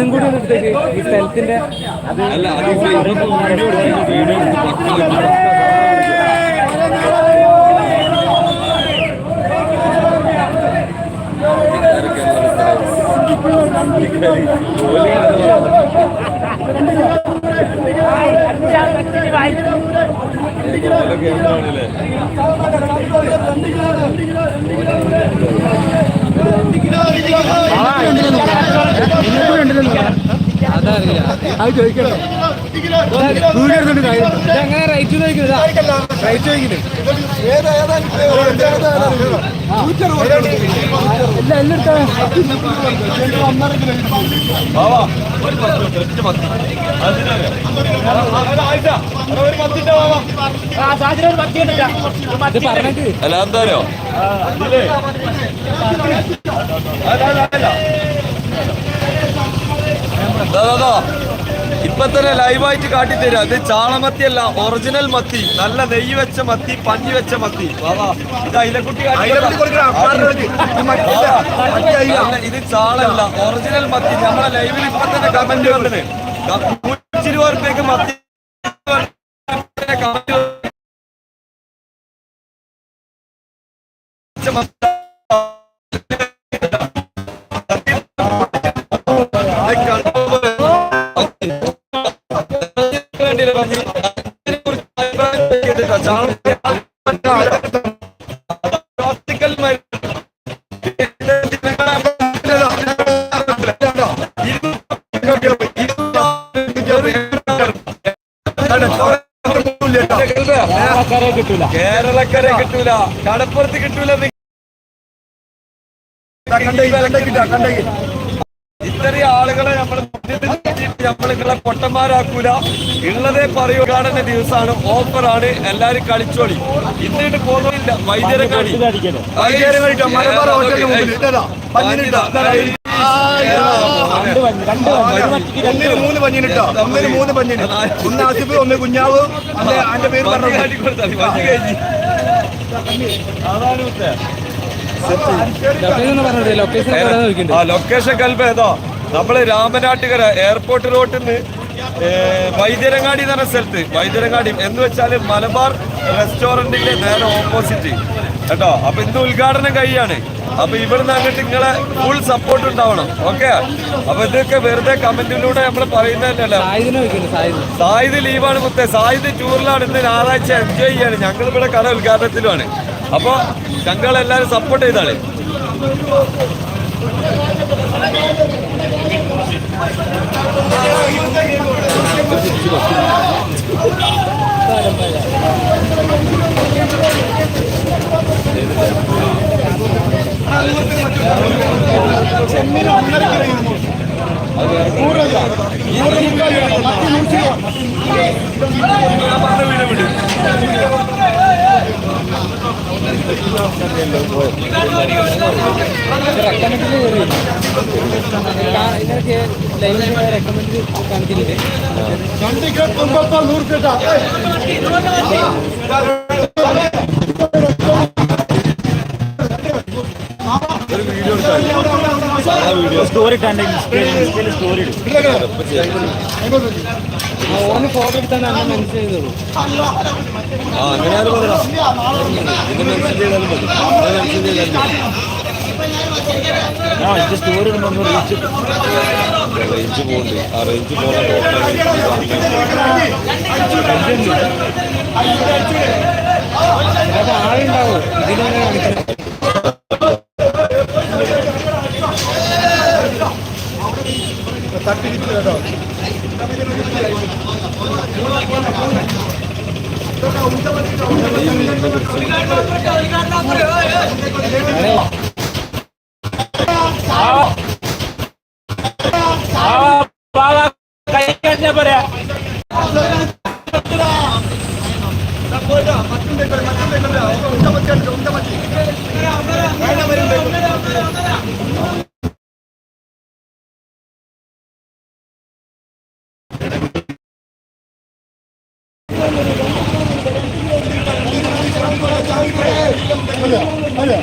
ഇതും കൂടി ഒന്ന് എടുത്തേക്ക്. ഈ സ്ഥലത്തിന്റെ അത് അല്ല അതറിയില്ല അത് ചോദിക്കണോ ഇതെങ്ങനെ റേറ്റ് ചോദിക്കുന്നത് റേറ്റ് ചോദിക്കുന്നത് ഇല്ല എടുത്തോ ഇത് പറഞ്ഞേക്ക് അല്ല എന്താരോ ഇപ്പൊ തന്നെ ലൈവായിട്ട് കാട്ടിത്തരാം. ഇത് ചാളമത്തിയല്ല ഒറിജിനൽ മത്തി. നല്ല നെയ്യ് വെച്ച മത്തി പഞ്ഞി വെച്ച മത്തി. ഇത് അയിലക്കുട്ടി ഇത്. ചാളല്ല ഒറിജിനൽ മത്തി. നമ്മളെ ലൈവിൽ ഇപ്പൊ തന്നെ കമന്റ് വന്നത്. നൂറ്റി റുപ്യക്ക് മത്തി. കമന്റ് കിട്ടൂല കേരളക്കര കിട്ടൂല. കടപ്പുറത്ത് കിട്ടൂല ഇത്രയും ആളുകളെ നമ്മൾ നമ്മളിങ്ങളെ പൊട്ടന്മാരാക്കൂല. ഉള്ളതേ പറയൂ കാണുന്ന ദിവസമാണ് ഓഫറാണ് എല്ലാരും കളിച്ചോളി. ഇന്നിട്ട് പോകുന്നില്ല വൈദ്യരെ ഒന്നിന് മൂന്ന് പഞ്ഞിനിട്ടോ. ഒന്നിന് മൂന്ന് പഞ്ഞിന് ഒന്ന് ആസിഫ് ഒന്ന് കുഞ്ഞാവ് അല്ലെ? അതിന്റെ പേര് പറഞ്ഞു? ലൊക്കേഷൻ കൽപ്പ ഏതോ? നമ്മൾ രാമനാട്ടുകര എയർപോർട്ട് റോട്ടിൽ നിന്ന് വൈദ്യരങ്ങാടി എന്ന് പറഞ്ഞ സ്ഥലത്ത് വൈദ്യരങ്ങാടി എന്ന് വെച്ചാൽ മലബാർ റെസ്റ്റോറന്റിന്റെ നേരെ ഓപ്പോസിറ്റ്. കേട്ടോ? അപ്പം ഇന്ന് ഉദ്ഘാടനം കഴിയാണ്. അപ്പം ഇവിടുന്ന് അങ്ങോട്ട് നിങ്ങളെ ഫുൾ സപ്പോർട്ട് ഉണ്ടാവണം. ഓക്കെ അപ്പം ഇതൊക്കെ വെറുതെ കമന്റിലൂടെ നമ്മൾ പറയുന്നതല്ല സായുധ ലീവാണ് മുത്തേ. സായുധ ടൂറിലാണ് ഇന്ന് ഞായറാഴ്ച എൻജോയ് ചെയ്യാണ്. ഞങ്ങൾ ഇവിടെ കട ഉദ്ഘാടനത്തിലുമാണ് അപ്പോൾ ഞങ്ങൾ എല്ലാവരും സപ്പോർട്ട് ചെയ്താണ്. റെക്കമെൻഡിൽ കയറി ഇതിനൊക്കെ ലൈവിൽ റെക്കമെൻഡ് കാണിക്കുന്നുണ്ട് സ്റ്റോറി സ്റ്റോറി ഓന് ഫോട്ടോ എടുത്താൽ നമ്മൾ മനസ്സിലായതുള്ളൂ ആ അങ്ങനെ സ്റ്റോറി പറയാം സ്റ്റോറി മെൻഷൻ ഫോട്ടോ ചെയ്താലും മതി ആ ഇത് സ്റ്റോറി റേഞ്ച് ആ റേഞ്ച് പോകുന്ന ആളുണ്ടാവും ഇതിലെങ്ങനെ കാണിക്കുന്നത് బాగా కై కట్టే അല്ലേ അല്ലേ